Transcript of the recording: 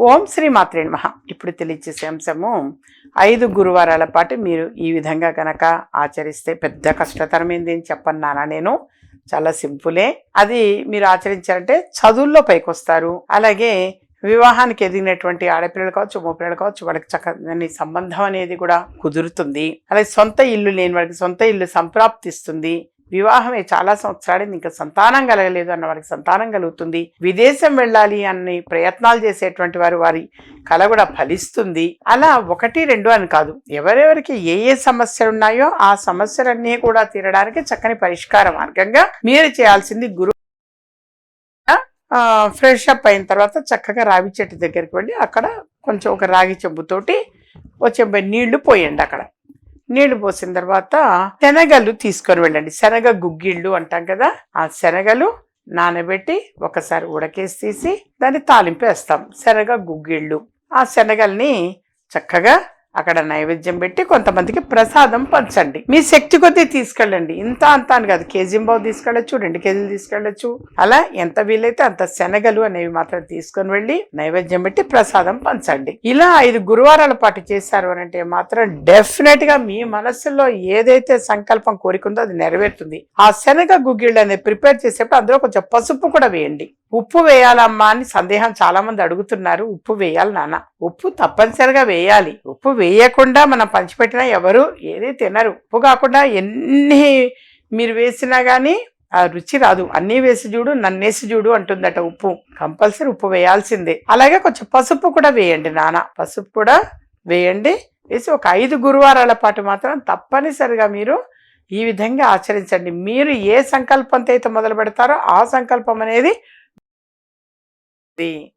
ఓం శ్రీ మాత్రే మహ ఇప్పుడు తెలియచేసే అంశము ఐదు గురువారాల పాటు మీరు ఈ విధంగా కనుక ఆచరిస్తే పెద్ద కష్టతరమైంది అని చెప్పన్నానా నేను? చాలా సింపులే. అది మీరు ఆచరించారంటే చదువుల్లో పైకి వస్తారు అలాగే వివాహానికి ఎదిగినటువంటి ఆడపిల్లలు కావచ్చు మగపిల్లలు కావచ్చు వాళ్ళకి చక్కని సంబంధం అనేది కూడా కుదురుతుంది. అలాగే సొంత ఇల్లు లేని వాళ్ళకి సొంత ఇల్లు సంప్రాప్తిస్తుంది. వివాహమే చాలా సంవత్సరాలు ఇంకా సంతానం కలగలేదు అన్న వారికి సంతానం కలుగుతుంది. విదేశం వెళ్ళాలి అన్ని ప్రయత్నాలు చేసేటువంటి వారు వారి కళ కూడా ఫలిస్తుంది. అలా ఒకటి రెండు అని కాదు. ఎవరెవరికి ఏ ఏ సమస్యలు ఉన్నాయో ఆ సమస్యలన్నీ కూడా తీరడానికి చక్కని పరిష్కార మార్గంగా మీరు చేయాల్సింది గురు ఫ్రెష్ అప్ అయిన తర్వాత చక్కగా రావి చెట్టు దగ్గరికి వెళ్ళి అక్కడ కొంచెం ఒక రాగి చెంబుతోటి ఓ చెంబు నీళ్ళు పోయండి అక్కడ. నీళ్ళు పోసిన తర్వాత శనగలు తీసుకొని వెళ్ళండి. శనగ గుగ్గిళ్ళు అంటాం కదా ఆ శనగలు నానబెట్టి ఒకసారి ఉడకేసి తీసి దాన్ని తాలింపు వేస్తాం. శనగ గుగ్గిళ్ళు. ఆ శనగల్ని చక్కగా అక్కడ నైవేద్యం పెట్టి కొంతమందికి ప్రసాదం పంచండి. మీ శక్తి కొద్దీ తీసుకెళ్ళండి. ఇంత అంత అని కాదు. కేజీ బావు తీసుకెళ్ళచ్చు రెండు కేజీలు తీసుకెళ్ళచ్చు. అలా ఎంత వీలైతే అంత శనగలు అనేవి మాత్రం తీసుకొని వెళ్ళి నైవేద్యం పెట్టి ప్రసాదం పంచండి. ఇలా ఐదు గురువారాల పాటు చేశారు అని అంటే మాత్రం డెఫినెట్గా మీ మనస్సులో ఏదైతే సంకల్పం కోరికుందో అది నెరవేరుతుంది. ఆ శనగ గుగ్గిళ్ళు అనేది ప్రిపేర్ చేసేప్పుడు అందులో కొంచెం పసుపు కూడా వేయండి. ఉప్పు వేయాలమ్మా అని సందేహం చాలామంది అడుగుతున్నారు. ఉప్పు వేయాలి నాన్న. ఉప్పు తప్పనిసరిగా వేయాలి. ఉప్పు వేయకుండా మనం పంచిపెట్టినా ఎవరు ఏది తినరు. ఉప్పు కాకుండా ఎన్ని మీరు వేసినా కానీ ఆ రుచి రాదు. అన్నీ వేసి చూడు నన్నేసి చూడు అంటుందట ఉప్పు. కంపల్సరీ ఉప్పు వేయాల్సిందే. అలాగే కొంచెం పసుపు కూడా వేయండి నాన్న. పసుపు కూడా వేయండి. వేసి ఒక ఐదు గురువారాల పాటు మాత్రం తప్పనిసరిగా మీరు ఈ విధంగా ఆచరించండి. మీరు ఏ సంకల్పంతో అయితే మొదలు పెడతారో ఆ సంకల్పం అనేది de